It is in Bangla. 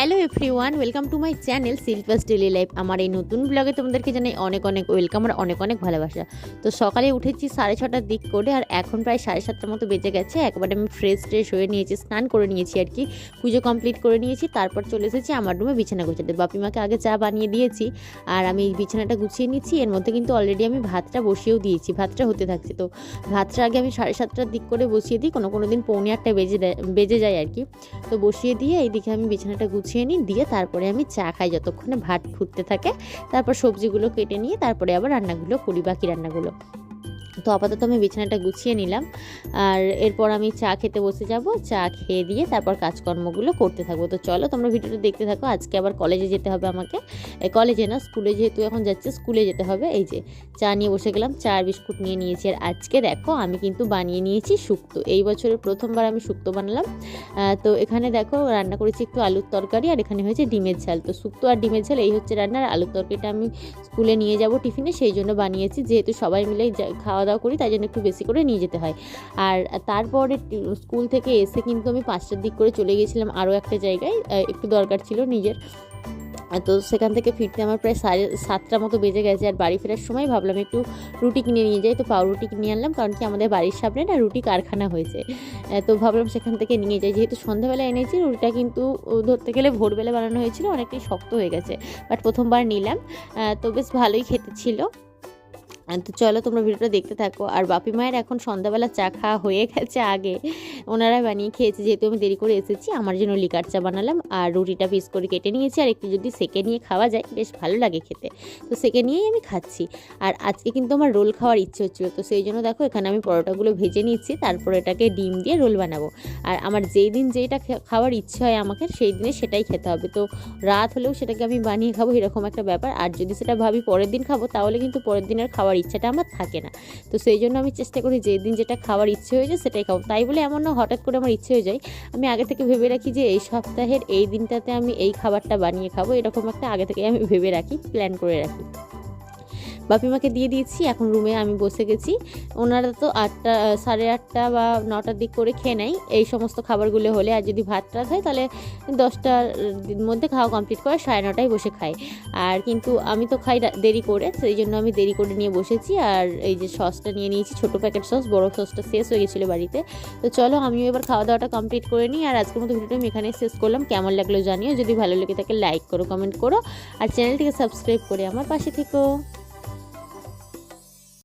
Hello everyone, welcome to my channel Silva's daily life. আমার এই নতুন ব্লগে তোমাদেরকে জানাই অনেক অনেক ওয়েলকাম আর অনেক অনেক ভালোবাসা। তো সকালে উঠেছি সাড়ে ছটার দিক করে আর এখন প্রায় সাড়ে সাতটার মতো বেজে গেছে। একবারে আমি ফ্রেশ ট্রেশ হয়ে নিয়েছি, স্নান করে নিয়েছি আর কি। পুজো কমপ্লিট করে নিয়েছি, তারপর চলে এসেছি আমার রুমে বিছানা গোছাতে। বাপিমাকে আগে চা বানিয়ে দিয়েছি আর আমি বিছানাটা গুছিয়ে নিচ্ছি এর মধ্যে কিন্তু অলরেডি আমি ভাতটা বসিয়েও দিয়েছি, ভাতটা হতে থাকছে। তো ভাতটা আগে আমি সাড়ে সাতটার দিক করে বসিয়ে দিই। কোনো কোনো দিন পৌনে আটটায় বেজে বেজে যায় আর কি। তো বসিয়ে দিয়ে এইদিকে আমি বিছানাটা গুছিয়ে নিই, দিয়ে তারপরে আমি চা খাই যতক্ষণে ভাত ফুটতে থাকে। তারপর সবজিগুলো কেটে নিয়ে তারপরে আবার রান্নাগুলো করি, বাকি রান্নাগুলো। তো আপাতত আমি বিছানাটা গুছিয়ে নিলাম। আর এরপর আমি চা খেতে বসে যাব। চা খেয়ে দিয়ে তারপর কাজকর্মগুলো করতে থাকব। তো চলো তোমরা ভিডিওটা দেখতে থাকো। আজকে আবার কলেজে যেতে হবে আমাকে। কলেজে না, স্কুলে যেহেতু এখন যাচ্ছে, স্কুলে যেতে হবে। এই যে, চা নিয়ে বসে গেলাম, চা আর বিস্কুট নিয়ে নিয়েছি। আর আজকে দেখো, আমি কিন্তু বানিয়ে নিয়েছি শুক্তো। এই বছরের প্রথমবার আমি শুক্তো বানালাম। তো এখানে দেখো, রান্না করেছি একটু আলুর তরকারি আর এখানে হয়েছে ডিমের ঝাল। তো শুক্তো আর ডিমের ঝাল, এই হচ্ছে রান্নার। আলুর তরকারিটা আমি স্কুলে নিয়ে যাব টিফিনে, সেই জন্য বানিয়েছি। যেহেতু সবাই মিলে যা- খাওয়া দাওয়া করি, তাই জন্য একটু বেশি করে নিয়ে যেতে হয়। আর তারপরে স্কুল থেকে এসে কিন্তু আমি পাঁচটার দিক করে চলে গেছিলাম আরও একটা জায়গায় একটু দরকার ছিল নিজের। তো সেখান থেকে ফিরতে আমার প্রায় সাড়ে সাতটা মতো বেজে গেছে, আর বাড়ি ফেরার সময় ভাবলাম একটু রুটি কিনে নিয়ে যাই। তো পাউরুটি কিনে আনলাম, কারণ কি আমাদের বাড়ির সামনে না রুটি কারখানা হয়েছে। তো ভাবলাম সেখান থেকে নিয়ে যাই। যেহেতু সন্ধ্যাবেলা এনেছি, রুটিটা কিন্তু ধরতে গেলে ভোরবেলা বানানো হয়েছিল, অনেকটাই শক্ত হয়ে গেছে, বাট প্রথমবার নিলাম। তো বেশ ভালোই খেতে ছিল। তো চলো তোমরা ভিডিওটা দেখতে থাকো। আর বাপি মায়ের এখন সন্ধ্যাবেলা চা খাওয়া হয়ে গেছে আগে। ওনারা বানিয়ে খেয়েছে, যেহেতু আমি দেরি করে এসেছি, আমার জন্য লিকার চা বানালাম আর রুটিটা পিস করে কেটে নিয়েছি আর একটু যদি সেকে নিয়ে খাওয়া যায়, বেশ ভালো লাগে খেতে। তো সেকে নিয়েই আমি খাচ্ছি। আর আজকে কিন্তু আমার রোল খাওয়ার ইচ্ছে হচ্ছিল, তো সেই জন্য দেখো এখানে আমি পরোটাগুলো ভেজে নিচ্ছি, তারপর এটাকে ডিম দিয়ে রোল বানাবো। আর আমার যেই দিন যেইটা খে- খাওয়ার ইচ্ছে হয় আমাকে, সেই দিনে সেটাই খেতে হবে। তো রাত হলেও সেটাকে আমি বানিয়ে খাব, এরকম একটা ব্যাপার। আর যদি সেটা ভাবি পরের দিন খাব, তাহলে কিন্তু পরের দিনের খাওয়ার ইচ্ছাটা আমার থাকে না। তো সেই জন্য আমি চেষ্টা করি যে দিন যেটা খাওয়ার ইচ্ছে হয়ে যায় সেটাই খাব তাই বলে এমন না হঠাৎ করে আমার ইচ্ছে হয়ে যায়, আমি আগে থেকে ভেবে রাখি যে এই সপ্তাহের এই দিনটাতে আমি এই খাবারটা বানিয়ে খাব, এরকম একটা আগে থেকে আমি ভেবে রাখি প্ল্যান করে রাখি। বাপিমাকে দিয়ে দিয়েছি, এখন রুমে আমি বসে গেছি। ওনারা তো আটটা সাড়ে আটটা বা নটার দিক করে খেয়ে নেয়, এই সমস্ত খাবারগুলো হলে। আর যদি ভাত টাত হয়, তাহলে দশটার মধ্যে খাওয়া কমপ্লিট করে সাড়ে নটায় বসে খাই আর কিন্তু আমি তো খাই দেরি করে, সেই জন্য আমি দেরি করে নিয়ে বসেছি। আর এই যে সসটা নিয়ে নিয়েছি, ছোটো প্যাকেট সস, বড় সসটা শেষ হয়ে গেছিল বাড়িতে। তো চলো, আমিও এবার খাওয়া দাওয়াটা কমপ্লিট করে নিই। আর আজকের মতো ভিডিওটা আমি এখানেই শেষ করলাম। কেমন লাগল জানিও। যদি ভালো লেগে থাকে লাইক করো কমেন্ট করো। আর চ্যানেলটিকে সাবস্ক্রাইব করে আমার পাশে থেকো।